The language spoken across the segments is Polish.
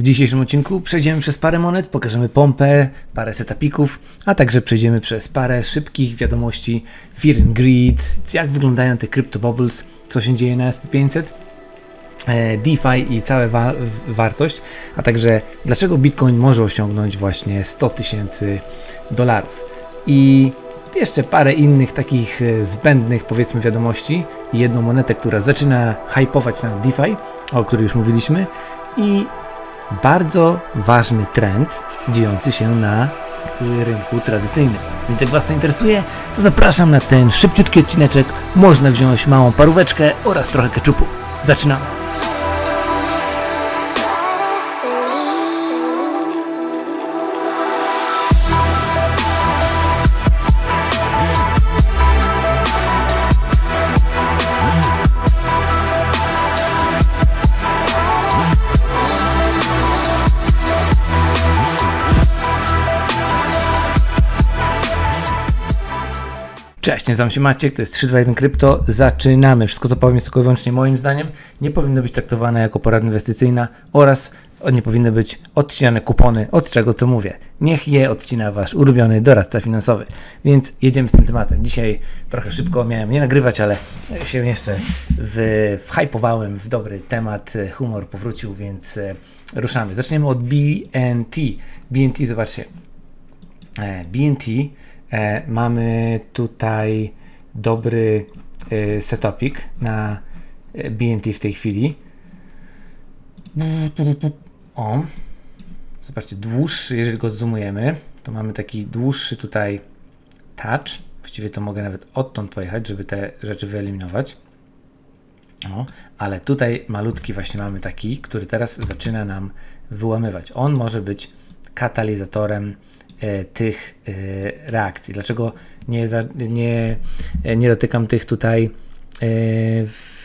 W dzisiejszym odcinku przejdziemy przez parę monet, pokażemy pompę, parę setupików, a także przejdziemy przez parę szybkich wiadomości Fear and Greed, jak wyglądają te crypto bubbles, co się dzieje na SP500, e, DeFi i cała wa wartość, a także dlaczego Bitcoin może osiągnąć właśnie 100 tysięcy dolarów. I jeszcze parę innych takich e, zbędnych powiedzmy wiadomości jedną monetę, która zaczyna hypować na DeFi, o której już mówiliśmy i bardzo ważny trend dziejący się na rynku tradycyjnym. Więc jak Was to interesuje, to zapraszam na ten szybciutki odcineczek. Można wziąć małą paróweczkę oraz trochę keczupu. Zaczynamy! Cześć, nazywam się Maciek, to jest 321 Krypto. Zaczynamy. Wszystko, co powiem, jest tylko i wyłącznie moim zdaniem. Nie powinno być traktowane jako porada inwestycyjna oraz nie powinny być odcinane kupony od czego co mówię. Niech je odcina Wasz ulubiony doradca finansowy. Więc jedziemy z tym tematem. Dzisiaj trochę szybko miałem nie nagrywać, ale się jeszcze w, whypowałem w dobry temat. Humor powrócił, więc e, ruszamy. Zaczniemy od BNT. BNT, zobaczcie. E, BNT E, mamy tutaj dobry e, setupik na e, BNT w tej chwili. O, zobaczcie, dłuższy, jeżeli go zoomujemy, to mamy taki dłuższy tutaj touch. Właściwie to mogę nawet odtąd pojechać, żeby te rzeczy wyeliminować. O, ale tutaj malutki właśnie mamy taki, który teraz zaczyna nam wyłamywać. On może być katalizatorem tych e, reakcji. Dlaczego nie, nie, nie dotykam tych tutaj e,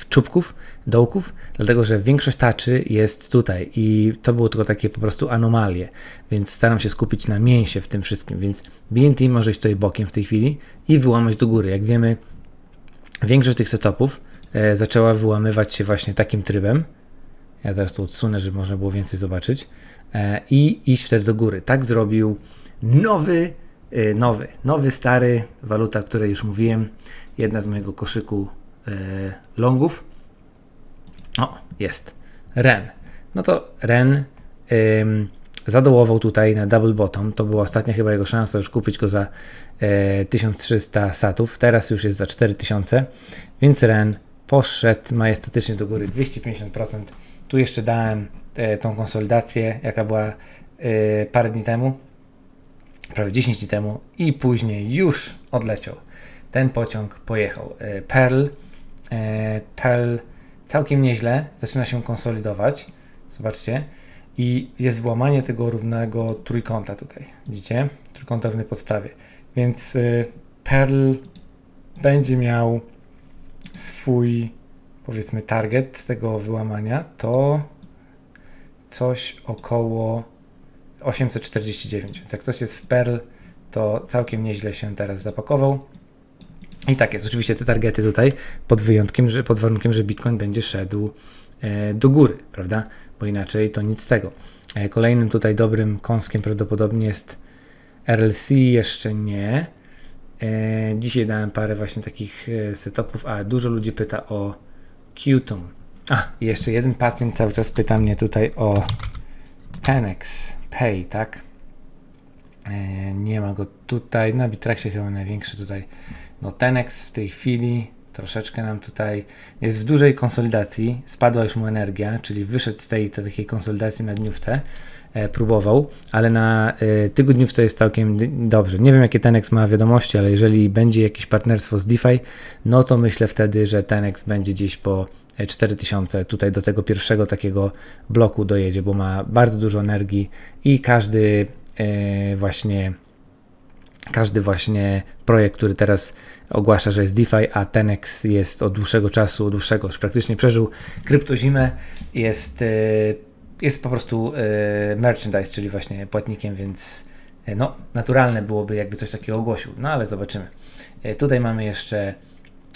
czubków, dołków? Dlatego, że większość taczy jest tutaj i to było tylko takie po prostu anomalie, więc staram się skupić na mięsie w tym wszystkim, więc BNT może iść tutaj bokiem w tej chwili i wyłamać do góry. Jak wiemy, większość tych setupów zaczęła wyłamywać się właśnie takim trybem. Ja zaraz to odsunę, żeby można było więcej zobaczyć. I iść wtedy do góry. Tak zrobił nowy, y, nowy, nowy, stary, waluta, o której już mówiłem, jedna z mojego koszyku y, longów. O, jest. REN. No to REN ym, zadołował tutaj na double bottom. To była ostatnia chyba jego szansa już kupić go za y, 1300 satów. Teraz już jest za 4000, więc REN poszedł majestatycznie do góry 250%. Tu jeszcze dałem y, tą konsolidację, jaka była y, parę dni temu prawie 10 dni temu i później już odleciał. Ten pociąg pojechał. E, Pearl, e, Pearl całkiem nieźle zaczyna się konsolidować. Zobaczcie. I jest włamanie tego równego trójkąta tutaj. Widzicie? Trójkąta w podstawie. Więc e, Pearl będzie miał swój powiedzmy target tego wyłamania to coś około 849, więc jak ktoś jest w Perl, to całkiem nieźle się teraz zapakował. I tak jest, oczywiście te targety tutaj, pod wyjątkiem, że, pod warunkiem, że Bitcoin będzie szedł e, do góry, prawda? Bo inaczej to nic z tego. E, kolejnym tutaj dobrym kąskiem prawdopodobnie jest RLC, jeszcze nie. E, dzisiaj dałem parę właśnie takich setupów, a dużo ludzi pyta o Qtum. A, jeszcze jeden pacjent cały czas pyta mnie tutaj o Tenex. Pay, tak? E, nie ma go tutaj. Na Bitraxie chyba największy tutaj. No Tenex w tej chwili troszeczkę nam tutaj jest w dużej konsolidacji. Spadła już mu energia, czyli wyszedł z tej takiej konsolidacji na dniówce. E, próbował, ale na e, tygodniówce jest całkiem dobrze. Nie wiem, jakie Tenex ma wiadomości, ale jeżeli będzie jakieś partnerstwo z DeFi, no to myślę wtedy, że Tenex będzie gdzieś po 4000 tutaj do tego pierwszego takiego bloku dojedzie, bo ma bardzo dużo energii i każdy e, właśnie każdy właśnie projekt, który teraz ogłasza, że jest DeFi, a Tenex jest od dłuższego czasu, od dłuższego, już praktycznie przeżył kryptozimę, jest, e, jest po prostu e, merchandise, czyli właśnie płatnikiem, więc no, naturalne byłoby jakby coś takiego ogłosił, no ale zobaczymy. Tutaj mamy jeszcze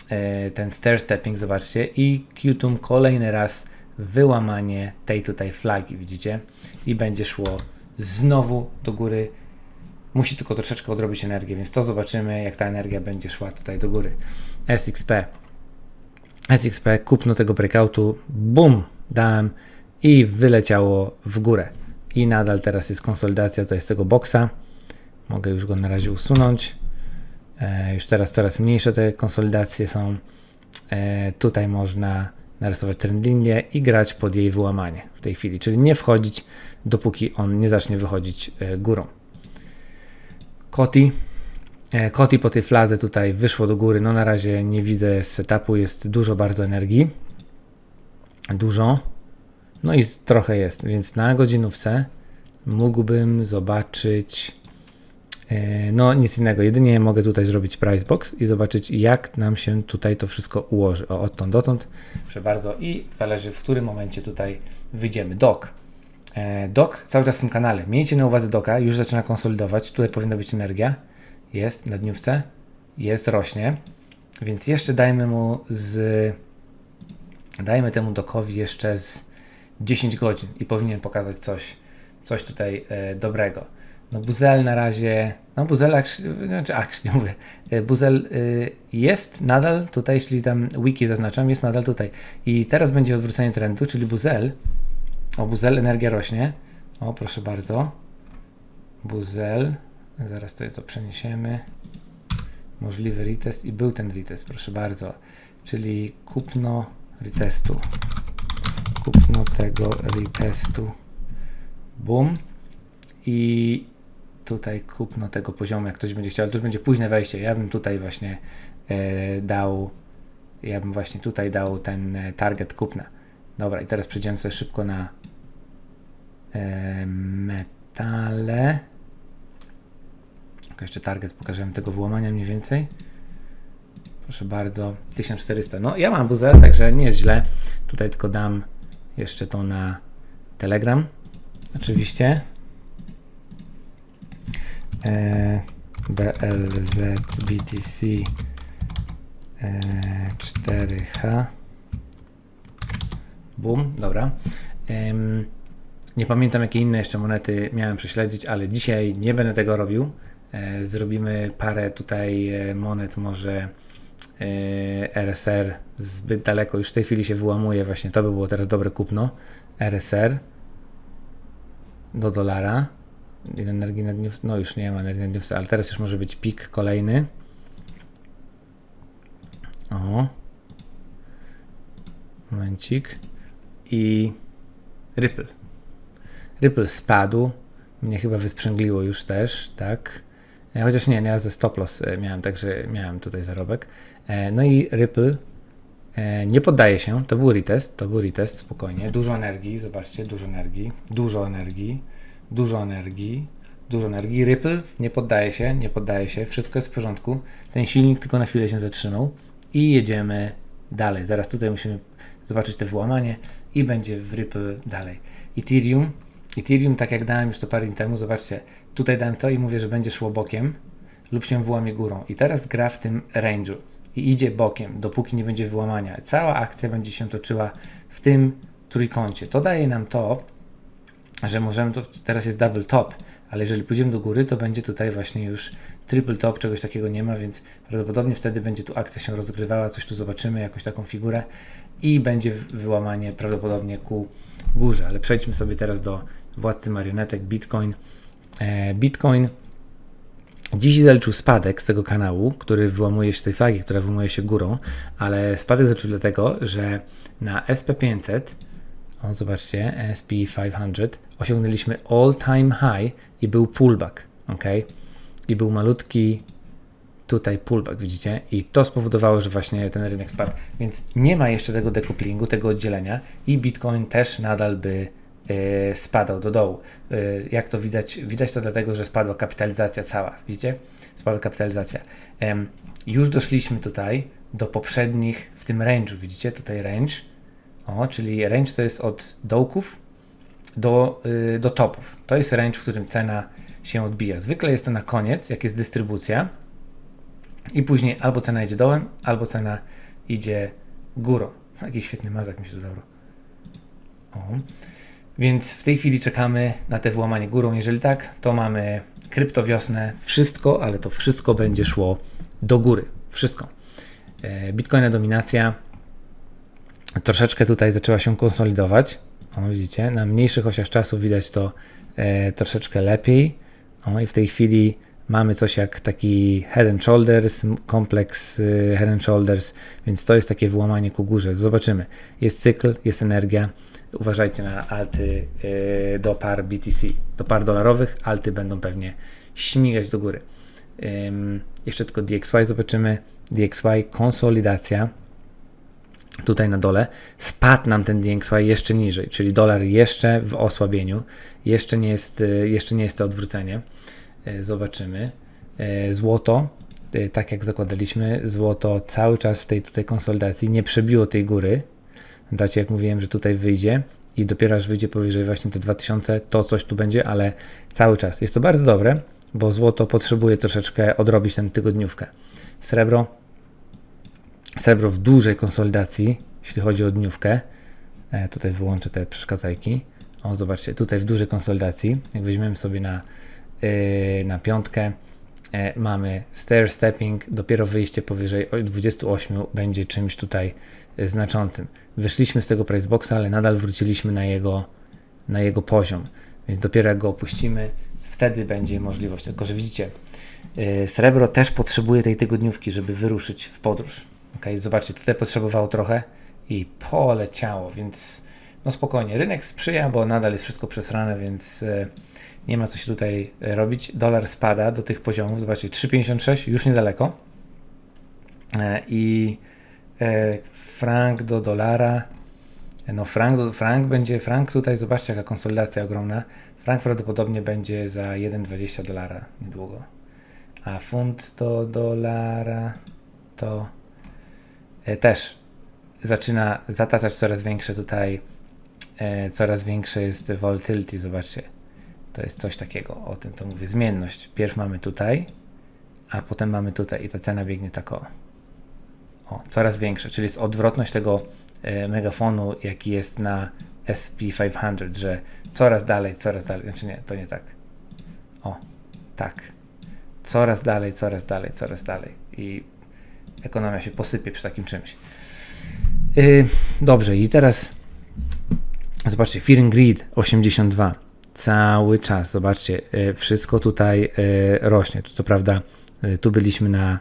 E, ten stair stepping, zobaczcie, i Qtum kolejny raz wyłamanie tej tutaj flagi, widzicie? I będzie szło znowu do góry. Musi tylko troszeczkę odrobić energię, więc to zobaczymy, jak ta energia będzie szła tutaj do góry. SXP. SXP, kupno tego breakoutu, bum, dałem i wyleciało w górę. I nadal teraz jest konsolidacja to jest tego boksa. Mogę już go na razie usunąć. E, już teraz coraz mniejsze te konsolidacje są. E, tutaj można narysować trendlinię i grać pod jej wyłamanie w tej chwili, czyli nie wchodzić, dopóki on nie zacznie wychodzić e, górą. Koti. E, Koti po tej fladze tutaj wyszło do góry. No na razie nie widzę setupu, jest dużo bardzo energii. Dużo. No i trochę jest, więc na godzinówce mógłbym zobaczyć e, no nic innego, jedynie mogę tutaj zrobić price box i zobaczyć jak nam się tutaj to wszystko ułoży. O, odtąd dotąd, proszę bardzo i zależy w którym momencie tutaj wyjdziemy. Dok. E, Dok cały czas w tym kanale. Miejcie na uwadze doka, już zaczyna konsolidować, tutaj powinna być energia. Jest na dniówce, jest, rośnie, więc jeszcze dajmy mu z dajmy temu dokowi jeszcze z 10 godzin i powinien pokazać coś, coś tutaj e, dobrego. No Buzel na razie, no Buzel, znaczy actually mówię, e, Buzel e, jest nadal tutaj, jeśli tam wiki zaznaczam, jest nadal tutaj. I teraz będzie odwrócenie trendu, czyli Buzel, o Buzel energia rośnie, o proszę bardzo, Buzel, zaraz to przeniesiemy, możliwy retest i był ten retest, proszę bardzo, czyli kupno retestu kupno tego retestu. Boom. I tutaj kupno tego poziomu, jak ktoś będzie chciał, ale to już będzie późne wejście. Ja bym tutaj właśnie e, dał, ja bym właśnie tutaj dał ten e, target kupna. Dobra, i teraz przejdziemy sobie szybko na metale. Tylko jeszcze target pokażemy tego wyłamania mniej więcej. Proszę bardzo, 1400. No, ja mam buzel, także nie jest źle. Tutaj tylko dam jeszcze to na Telegram. Oczywiście. E, BLZ BTC e, 4H. Boom, dobra. Nie pamiętam jakie inne jeszcze monety miałem prześledzić, ale dzisiaj nie będę tego robił. E, zrobimy parę tutaj e, monet, może e, RSR zbyt daleko, już w tej chwili się wyłamuje właśnie, to by było teraz dobre kupno. RSR do dolara. Energii na dniówce? No już nie ma energii na dniówce, ale teraz już może być pik kolejny. O. Momencik. I Ripple. Ripple spadł. Mnie chyba wysprzęgliło już też, tak. E, Chociaż nie, ja ze stop loss e, miałem, także miałem tutaj zarobek. E, No i Ripple nie poddaje się, to był retest, to był retest, spokojnie. Dużo energii, zobaczcie, dużo energii, dużo energii, dużo energii, dużo energii. Ripple nie poddaje się, nie poddaje się, wszystko jest w porządku. Ten silnik tylko na chwilę się zatrzymał i jedziemy dalej. Zaraz tutaj musimy zobaczyć te wyłamanie i będzie w Ripple dalej. Ethereum, Ethereum, tak jak dałem już to parę dni temu, zobaczcie, tutaj dałem to i mówię, że będzie szło bokiem lub się wyłamie górą. I teraz gra w tym range'u i idzie bokiem, dopóki nie będzie wyłamania. Cała akcja będzie się toczyła w tym trójkącie. To daje nam to, że możemy, to teraz jest double top, ale jeżeli pójdziemy do góry, to będzie tutaj właśnie już triple top, czegoś takiego nie ma, więc prawdopodobnie wtedy będzie tu akcja się rozgrywała, coś tu zobaczymy, jakąś taką figurę i będzie wyłamanie prawdopodobnie ku górze. Ale przejdźmy sobie teraz do władcy marionetek Bitcoin. E, Bitcoin Dziś zaliczył spadek z tego kanału, który wyłamuje się z tej flagi, która wyłamuje się górą, ale spadek zaliczył dlatego, że na SP500, o zobaczcie, SP500, osiągnęliśmy all time high i był pullback, ok? I był malutki tutaj pullback, widzicie? I to spowodowało, że właśnie ten rynek spadł. Więc nie ma jeszcze tego decouplingu, tego oddzielenia i Bitcoin też nadal by spadał do dołu. E, jak to widać? Widać to dlatego, że spadła kapitalizacja cała, widzicie? Spadła kapitalizacja. Już doszliśmy tutaj do poprzednich w tym range'u, widzicie? Tutaj range. O, czyli range to jest od dołków do, y, do topów. To jest range, w którym cena się odbija. Zwykle jest to na koniec, jak jest dystrybucja i później albo cena idzie dołem, albo cena idzie górą. Jakiś świetny mazak mi się tu. O. Więc w tej chwili czekamy na te włamanie górą. Jeżeli tak, to mamy kryptowiosnę, wszystko, ale to wszystko będzie szło do góry. Wszystko. E, Bitcoina dominacja troszeczkę tutaj zaczęła się konsolidować. O, widzicie, na mniejszych osiach czasu widać to e, troszeczkę lepiej. O, i w tej chwili mamy coś jak taki head and shoulders, kompleks y, head and shoulders, więc to jest takie wyłamanie ku górze. Zobaczymy. Jest cykl, jest energia. Uważajcie na alty y, do par BTC, do par dolarowych. Alty będą pewnie śmigać do góry. Jeszcze tylko DXY zobaczymy. DXY konsolidacja tutaj na dole, spadł nam ten DXY jeszcze niżej, czyli dolar jeszcze w osłabieniu, jeszcze nie jest, y, jeszcze nie jest to odwrócenie. Y, Zobaczymy. Złoto, tak jak zakładaliśmy, złoto cały czas w tej tutaj konsolidacji nie przebiło tej góry. Dacie, jak mówiłem, że tutaj wyjdzie i dopiero aż wyjdzie powyżej właśnie te 2000, to coś tu będzie, ale cały czas. Jest to bardzo dobre, bo złoto potrzebuje troszeczkę odrobić tę tygodniówkę. Srebro Srebro w dużej konsolidacji, jeśli chodzi o dniówkę. E, tutaj wyłączę te przeszkadzajki. O, zobaczcie, tutaj w dużej konsolidacji. Jak weźmiemy sobie na, yy, na piątkę, mamy stair stepping, dopiero wyjście powyżej o- 28 będzie czymś tutaj e, znaczącym. Wyszliśmy z tego price boxa, ale nadal wróciliśmy na jego, na jego poziom. Więc dopiero jak go opuścimy, wtedy będzie możliwość. Tylko, że widzicie, yy, srebro też potrzebuje tej tygodniówki, żeby wyruszyć w podróż. Okay, zobaczcie, tutaj potrzebowało trochę i poleciało, więc no spokojnie. Rynek sprzyja, bo nadal jest wszystko przesrane, więc e, nie ma co się tutaj e, robić. Dolar spada do tych poziomów, zobaczcie, 3,56 już niedaleko. E, I frank do dolara. No frank, frank będzie, frank tutaj, zobaczcie jaka konsolidacja ogromna. Frank prawdopodobnie będzie za 1,20 dolara niedługo. A funt do dolara to też zaczyna zataczać coraz większe tutaj, e, coraz większe jest volatility, zobaczcie. To jest coś takiego, o tym to mówię, zmienność. Pierw mamy tutaj, a potem mamy tutaj i ta cena biegnie tak o. O, coraz większe, czyli jest odwrotność tego e, megafonu, jaki jest na SP500, że coraz dalej, coraz dalej, znaczy nie, to nie tak. O, tak. Coraz dalej, coraz dalej, coraz dalej. I ekonomia się posypie przy takim czymś. Yy, dobrze, i teraz zobaczcie, Fear Greed 82. Cały czas, zobaczcie, yy, wszystko tutaj yy, rośnie. Co prawda, yy, tu byliśmy na,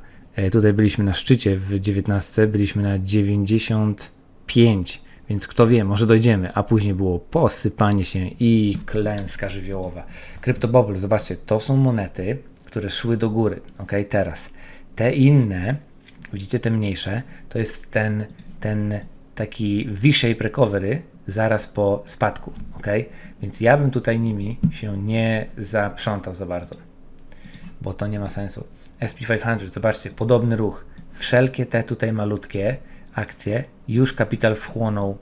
tutaj byliśmy na szczycie w 19, byliśmy na 95, więc kto wie, może dojdziemy, a później było posypanie się i klęska żywiołowa. Cryptobubble, zobaczcie, to są monety, które szły do góry, ok, teraz. Te inne, widzicie te mniejsze, to jest ten, ten taki V-shape recovery zaraz po spadku, ok? Więc ja bym tutaj nimi się nie zaprzątał za bardzo, bo to nie ma sensu. SP500, zobaczcie, podobny ruch. Wszelkie te tutaj malutkie akcje już kapital wchłonął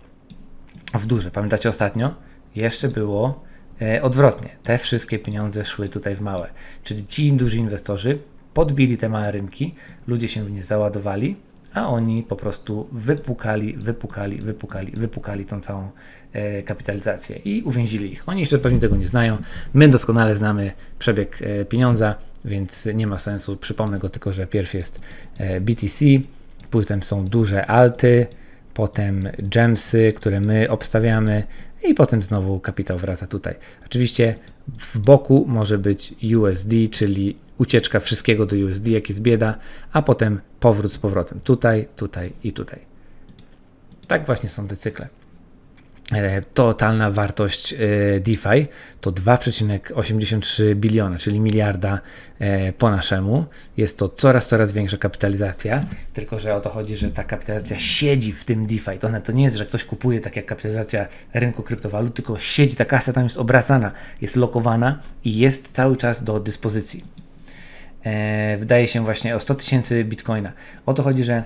w duże. Pamiętacie ostatnio? Jeszcze było e, odwrotnie. Te wszystkie pieniądze szły tutaj w małe. Czyli ci duży inwestorzy podbili te małe rynki, ludzie się w nie załadowali, a oni po prostu wypukali, wypukali, wypukali, wypukali tą całą e, kapitalizację i uwięzili ich. Oni jeszcze pewnie tego nie znają. My doskonale znamy przebieg e, pieniądza, więc nie ma sensu. Przypomnę go tylko, że pierw jest e, BTC, potem są duże alty, potem gemsy, które my obstawiamy i potem znowu kapitał wraca tutaj. Oczywiście w boku może być USD, czyli ucieczka wszystkiego do USD, jak jest bieda, a potem powrót z powrotem. Tutaj, tutaj i tutaj. Tak właśnie są te cykle. E, Totalna wartość e, DeFi to 2,83 biliona, czyli miliarda e, po naszemu. Jest to coraz, coraz większa kapitalizacja, tylko że o to chodzi, że ta kapitalizacja siedzi w tym DeFi. To, to nie jest, że ktoś kupuje tak jak kapitalizacja rynku kryptowalut, tylko siedzi, ta kasa tam jest obracana, jest lokowana i jest cały czas do dyspozycji wydaje się właśnie o 100 tysięcy bitcoina. O to chodzi, że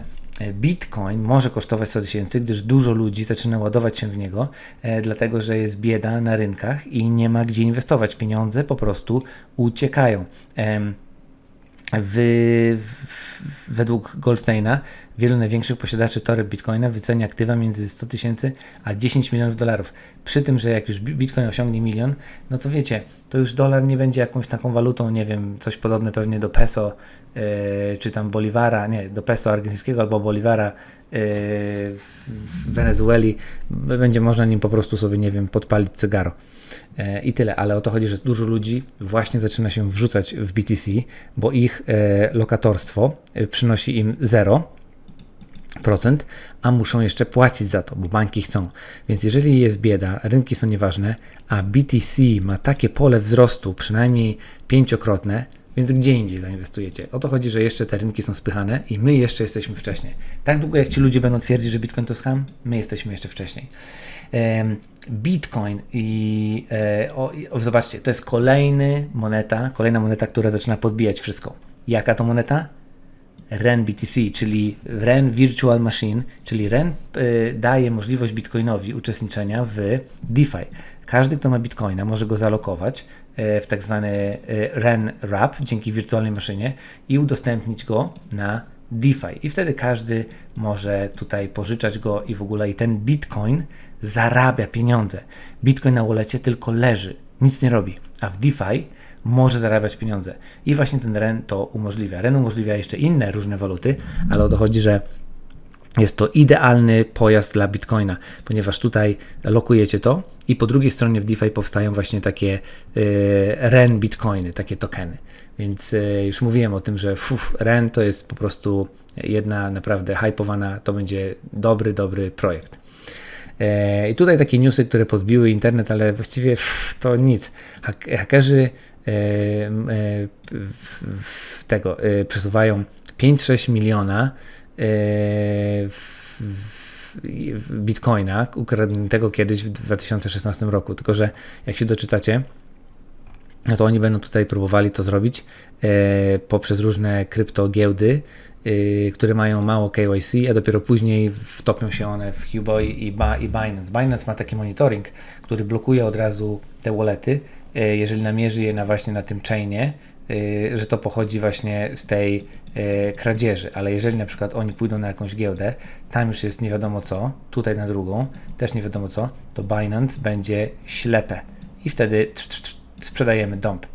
bitcoin może kosztować 100 tysięcy, gdyż dużo ludzi zaczyna ładować się w niego, e, dlatego że jest bieda na rynkach i nie ma gdzie inwestować. Pieniądze po prostu uciekają. W, według Goldsteina wielu największych posiadaczy toreb bitcoina wycenia aktywa między 100 tysięcy a 10 milionów dolarów. Przy tym, że jak już bi- bitcoin osiągnie milion, no to wiecie, to już dolar nie będzie jakąś taką walutą, nie wiem, coś podobne pewnie do peso, yy, czy tam bolivara, nie, do peso argentyńskiego albo bolivara yy, w w Wenezueli. Będzie można nim po prostu sobie, nie wiem, podpalić cygaro. E, I tyle, ale o to chodzi, że dużo ludzi właśnie zaczyna się wrzucać w BTC, bo ich e, lokatorstwo e, przynosi im 0%, a muszą jeszcze płacić za to, bo banki chcą. Więc jeżeli jest bieda, rynki są nieważne, a BTC ma takie pole wzrostu, przynajmniej pięciokrotne, więc gdzie indziej zainwestujecie? O to chodzi, że jeszcze te rynki są spychane i my jeszcze jesteśmy wcześniej. Tak długo jak ci ludzie będą twierdzić, że Bitcoin to scam, my jesteśmy jeszcze wcześniej. Bitcoin i e, o, o, zobaczcie, to jest kolejny moneta, kolejna moneta, która zaczyna podbijać wszystko. Jaka to moneta? REN BTC, czyli REN Virtual Machine, czyli REN y, daje możliwość Bitcoinowi uczestniczenia w DeFi. Każdy, kto ma Bitcoina, może go zalokować y, w tak zwany y, REN Wrap dzięki wirtualnej maszynie i udostępnić go na DeFi. I wtedy każdy może tutaj pożyczać go i w ogóle i ten Bitcoin zarabia pieniądze. Bitcoin na walletcie tylko leży, nic nie robi, a w DeFi może zarabiać pieniądze. I właśnie ten REN to umożliwia. REN umożliwia jeszcze inne różne waluty, ale o to chodzi, że jest to idealny pojazd dla Bitcoina, ponieważ tutaj lokujecie to i po drugiej stronie w DeFi powstają właśnie takie y, REN Bitcoiny, takie tokeny. Więc y, już mówiłem o tym, że fuf, REN to jest po prostu jedna naprawdę hypowana, to będzie dobry, dobry projekt. E, I tutaj takie newsy, które podbiły internet, ale właściwie to nic. Hak- Hakerzy e, e, tego przesuwają 5-6 miliona bitcoina ukradniętego kiedyś w 2016 roku. Tylko, że jak się doczytacie, no to oni będą tutaj próbowali to zrobić e, poprzez różne kryptogiełdy, e, które mają mało KYC, a dopiero później wtopią się one w Qboy i, i Binance. Binance ma taki monitoring, który blokuje od razu te wallety, e, jeżeli namierzy je na właśnie na tym chainie, że to pochodzi właśnie z tej kradzieży, ale jeżeli na przykład oni pójdą na jakąś giełdę, tam już jest nie wiadomo co, tutaj na drugą, też nie wiadomo co, to Binance będzie ślepe i wtedy trz, trz, sprzedajemy dump.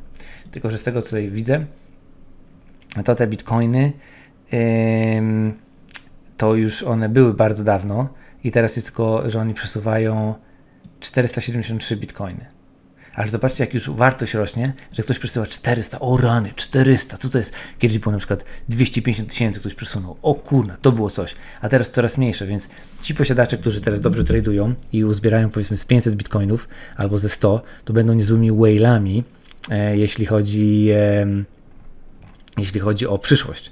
Tylko, że z tego co tutaj widzę, to te bitcoiny to już one były bardzo dawno i teraz jest tylko, że oni przesuwają 473 bitcoiny. Ale zobaczcie, jak już wartość rośnie, że ktoś przesyła 400, o rany, 400, co to jest? Kiedyś było na przykład 250 tysięcy ktoś przesunął, o kurna, to było coś, a teraz coraz mniejsze, więc ci posiadacze, którzy teraz dobrze tradują i uzbierają powiedzmy z 500 bitcoinów albo ze 100, to będą niezłymi whale'ami, e, jeśli chodzi, e, jeśli chodzi o przyszłość.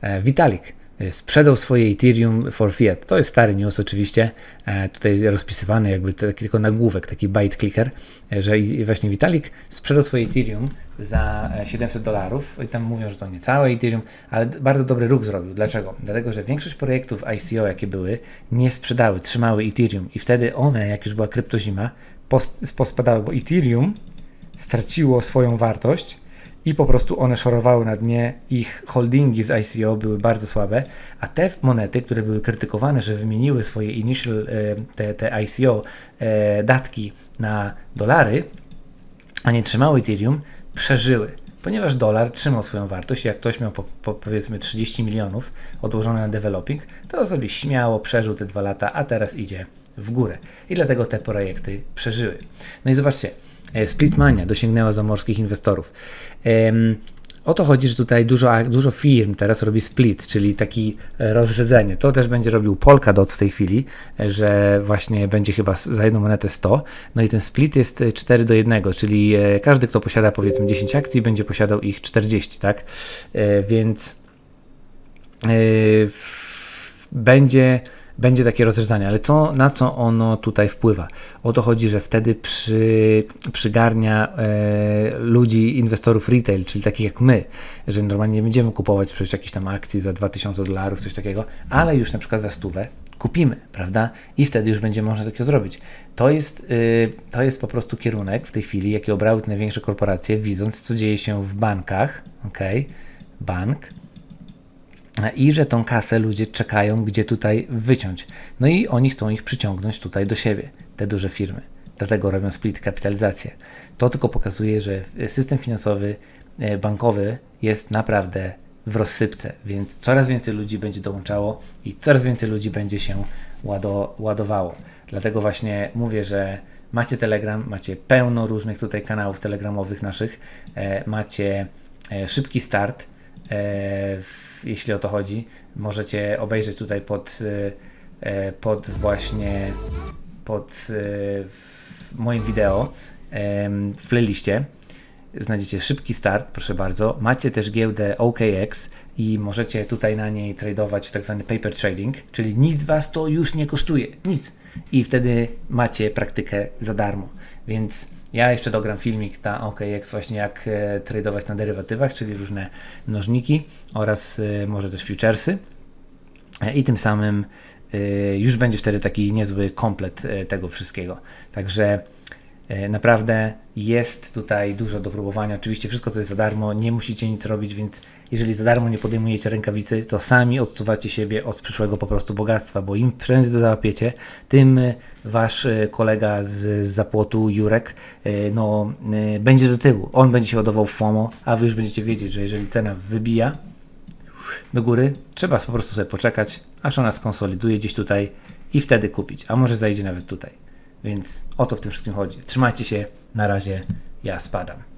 E, Vitalik sprzedał swoje Ethereum for fiat. To jest stary news oczywiście, e, tutaj rozpisywany jakby taki tylko nagłówek, taki byte clicker, e, że właśnie Vitalik sprzedał swoje Ethereum za e, 700 dolarów i tam mówią, że to nie całe Ethereum, ale bardzo dobry ruch zrobił. Dlaczego? Dlatego, że większość projektów ICO, jakie były, nie sprzedały, trzymały Ethereum i wtedy one, jak już była kryptozima, pos- pospadały, bo Ethereum straciło swoją wartość i po prostu one szorowały na dnie, ich holdingi z ICO były bardzo słabe, a te monety, które były krytykowane, że wymieniły swoje initial, e, te, te ICO e, datki na dolary, a nie trzymały Ethereum, przeżyły. Ponieważ dolar trzymał swoją wartość, jak ktoś miał po, po, powiedzmy 30 milionów odłożone na developing, to sobie śmiało przeżył te dwa lata, a teraz idzie w górę. I dlatego te projekty przeżyły. No i zobaczcie, Splitmania dosięgnęła zamorskich inwestorów. O to chodzi, że tutaj dużo, dużo firm teraz robi split, czyli taki e, rozrzedzenie. To też będzie robił Polkadot w tej chwili, e, że właśnie będzie chyba za jedną monetę 100. No i ten split jest e, 4 do 1, czyli e, każdy, kto posiada powiedzmy 10 akcji, będzie posiadał ich 40, tak? E, Więc e, będzie, będzie takie rozwiązanie, ale co, na co ono tutaj wpływa? O to chodzi, że wtedy przy, przygarnia e, ludzi, inwestorów retail, czyli takich jak my, że normalnie nie będziemy kupować przecież jakichś tam akcji za 2000 dolarów, coś takiego, ale już na przykład za stówę kupimy, prawda? I wtedy już będzie można takiego zrobić. To jest, y, to jest po prostu kierunek w tej chwili, jaki obrały te największe korporacje, widząc, co dzieje się w bankach, ok? Bank, i że tą kasę ludzie czekają, gdzie tutaj wyciąć. No i oni chcą ich przyciągnąć tutaj do siebie, te duże firmy. Dlatego robią split kapitalizację. To tylko pokazuje, że system finansowy, e, bankowy jest naprawdę w rozsypce, więc coraz więcej ludzi będzie dołączało i coraz więcej ludzi będzie się łado, ładowało. Dlatego właśnie mówię, że macie Telegram, macie pełno różnych tutaj kanałów telegramowych naszych, e, macie e, szybki start, jeśli o to chodzi. Możecie obejrzeć tutaj pod, e, e, pod właśnie pod e, moim wideo w playliście znajdziecie szybki start, proszę bardzo. Macie też giełdę OKX i możecie tutaj na niej tradować tak zwany paper trading, czyli nic was to już nie kosztuje, nic. I wtedy macie praktykę za darmo. Więc ja jeszcze dogram filmik na OKX właśnie jak e, tradować na derywatywach, czyli różne mnożniki oraz e, może też futuresy. E, i tym samym y, już będzie wtedy taki niezły komplet y, tego wszystkiego. Także naprawdę jest tutaj dużo do próbowania. Oczywiście wszystko to jest za darmo, nie musicie nic robić, więc jeżeli za darmo nie podejmujecie rękawicy, to sami odsuwacie siebie od przyszłego po prostu bogactwa, bo im prędzej to załapiecie, tym y, wasz y, kolega z, zapłotu Jurek no, będzie do tyłu. On będzie się ładował w FOMO, a wy już będziecie wiedzieć, że jeżeli cena wybija, do góry, trzeba po prostu sobie poczekać, aż ona skonsoliduje gdzieś tutaj i wtedy kupić, a może zajdzie nawet tutaj. Więc o to w tym wszystkim chodzi. Trzymajcie się, na razie, ja spadam.